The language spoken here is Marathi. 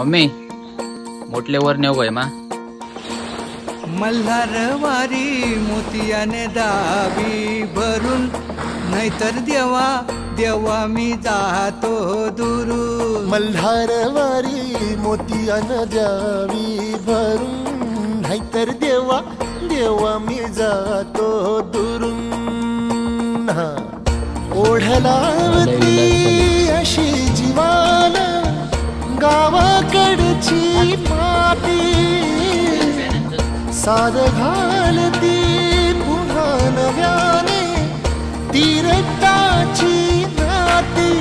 मम्मी मोठले वर नेऊ गय मा. मल्हारवारी मोतियाने दाबी भरून नाहीतर देवा देवा मी जातो दुरून. मल्हारवारी मोतियान द्यावी भरून नाहीतर देवा देवा मी जातो दुरून. हा. गावाकडची माती. साध घालती पुन्हा नव्याने. तिरटाची नाती.